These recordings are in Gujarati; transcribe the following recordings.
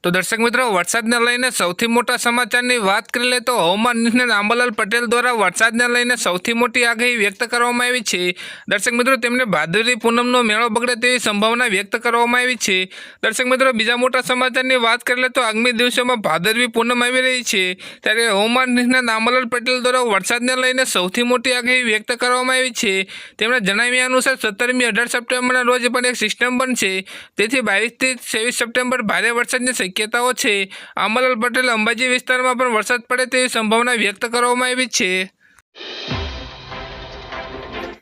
તો દર્શક મિત્રો, વરસાદને લઈને સૌથી મોટા સમાચારની વાત કરી લે તો હવામાન નિષ્ણાત આંબાલાલ પટેલ દ્વારા વરસાદને લઈને સૌથી મોટી આગાહી વ્યક્ત કરવામાં આવી છે. દર્શક મિત્રો, તેમને ભાદરવી પૂનમનો મેળો બગડે તેવી સંભાવના વ્યક્ત કરવામાં આવી છે. દર્શક મિત્રો, બીજા મોટા સમાચારની વાત કરી લે તો આગામી દિવસોમાં ભાદરવી પૂનમ આવી રહી છે. ત્યારે હવામાન નિષ્ણાત આંબાલાલ પટેલ દ્વારા વરસાદને લઈને સૌથી મોટી આગાહી વ્યક્ત કરવામાં આવી છે. તેમણે જણાવ્યા અનુસાર, સત્તરમી અઢાર સપ્ટેમ્બરના રોજ પણ એક સિસ્ટમ બનશે. તેથી બાવીસથી ત્રેવીસ સપ્ટેમ્બર ભારે વરસાદની શક્યતાઓ છે. આંબાલાલ પટેલ અંબાજી વિસ્તારમાં પણ વરસાદ પડે તેવી સંભાવના વ્યક્ત કરવામાં આવી છે.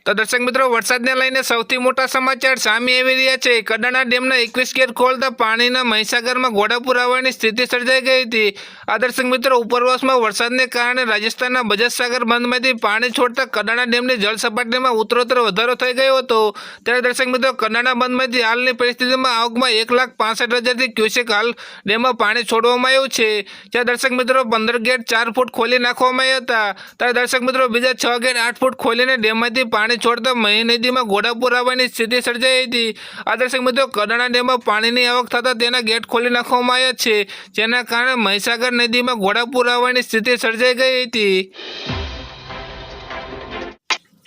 તો દર્શક મિત્રો, વરસાદને લઈને સૌથી મોટા સમાચાર સામે આવી રહ્યા છે. કડાણા ડેમના એકવીસ ગેટ ખોલતા પાણીના મહીસાગરમાં ઘોડાપુર આવવાની સ્થિતિ સર્જાઈ ગઈ હતી. આ દર્શક મિત્રો, ઉપરવાસમાં વરસાદને કારણે રાજસ્થાનના બજાજ સાગર બંધમાંથી પાણી છોડતા કડાણા ડેમની જળ સપાટીમાં ઉત્તરોત્તર વધારો થઈ ગયો હતો. ત્યારે દર્શક મિત્રો, કડાણા બંધમાંથી હાલની પરિસ્થિતિમાં આવકમાં એક લાખ પાસઠ હજારથી ક્યુસેક હાલ ડેમમાં પાણી છોડવામાં આવ્યું છે. જ્યાં દર્શક મિત્રો, પંદર ગેટ ચાર ફૂટ ખોલી નાખવામાં આવ્યા હતા. ત્યારે દર્શક મિત્રો, બીજા છ ગેટ આઠ ફૂટ ખોલીને ડેમમાંથી પાણી છોડતા મહી નદીમાં ઘોડાપુર આવવાની સ્થિતિ સર્જાઈ હતી. આ દર્શક મિત્રો, કડાણા ડેમમાં પાણીની આવક થતાં તેના ગેટ ખોલી નાખવામાં આવ્યા છે, જેના કારણે મહીસાગર નદીમાં ઘોડાપુર આવવાની સ્થિતિ સર્જાઈ ગઈ હતી.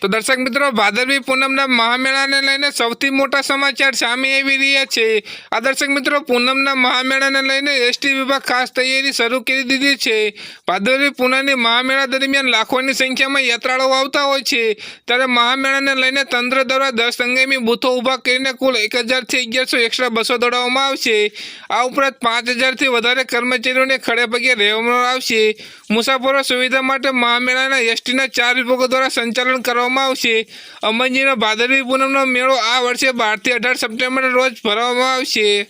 તો દર્શક મિત્રો ભાદરવી પૂનમના મહામેળાને લઈને સૌથી મોટા સમાચાર સામે આવી રહ્યા છે. આ દર્શક મિત્રો, પૂનમના મહામેળાને લઈને એસટી વિભાગ ખાસ તૈયારી શરૂ કરી દીધી છે. ભાદરવી પૂનમની મહામેળા દરમિયાન લાખોની સંખ્યામાં યાત્રાળુઓ આવતા હોય છે. ત્યારે મહામેળાને લઈને તંત્ર દ્વારા દસ અંગેમી બૂથો ઊભા કરીને કુલ એક હજારથી અગિયારસો એક્સ્ટ્રા બસો દોડાવવામાં આવશે. આ ઉપરાંત પાંચ હજારથી વધારે કર્મચારીઓને ખડે પગે રહેવામાં આવશે. મુસાફરો સુવિધા માટે મહામેળાના એસટીના ચાર વિભાગો દ્વારા સંચાલન કરવામાં આવશે. અંબાજીનો ભાદરવી પૂનમનો મેળો આ વર્ષે બારથી અઢાર સપ્ટેમ્બર રોજ ભરવામાં આવશે.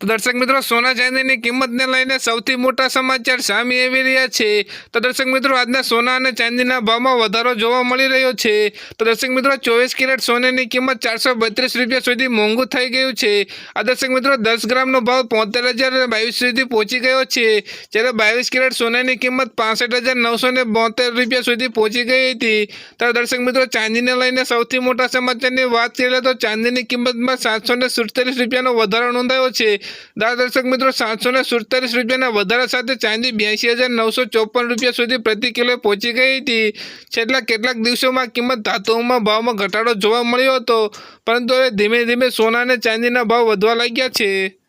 તો દર્શક મિત્રો, સોના ચાંદીની કિંમતને લઈને સૌથી મોટા સમાચાર સામે આવી રહ્યા છે. તો દર્શક મિત્રો, આજના સોના અને ચાંદીના ભાવમાં વધારો જોવા મળી રહ્યો છે. તો દર્શક મિત્રો, ચોવીસ કેરેટ સોનાની કિંમત ચારસો બત્રીસ રૂપિયા સુધી મોંઘું થઈ ગયું છે. આ દર્શક મિત્રો, દસ ગ્રામનો ભાવ પોતેર હજાર બાવીસ સુધી પહોંચી ગયો છે. જ્યારે બાવીસ કેરેટ સોનાની કિંમત પાસઠ હજાર નવસો ને રૂપિયા સુધી પહોંચી ગઈ હતી. ત્યારે દર્શક મિત્રો, ચાંદીને લઈને સૌથી મોટા સમાચારની વાત કરીએ તો ચાંદીની કિંમતમાં સાતસો ને રૂપિયાનો વધારો નોંધાયો છે. દર્શક મિત્રો, સાતસો ને સુડતાલીસ રૂપિયાના વધારા સાથે ચાંદી બ્યાસી હજાર નવસો ચોપન રૂપિયા સુધી પ્રતિ કિલો પહોંચી ગઈ હતી. છેલ્લા કેટલાક દિવસોમાં કિંમત ધાતુઓમાં ભાવમાં ઘટાડો જોવા મળ્યો હતો. પરંતુ હવે ધીમે ધીમે સોના અને ચાંદીના ભાવ વધવા લાગ્યા છે.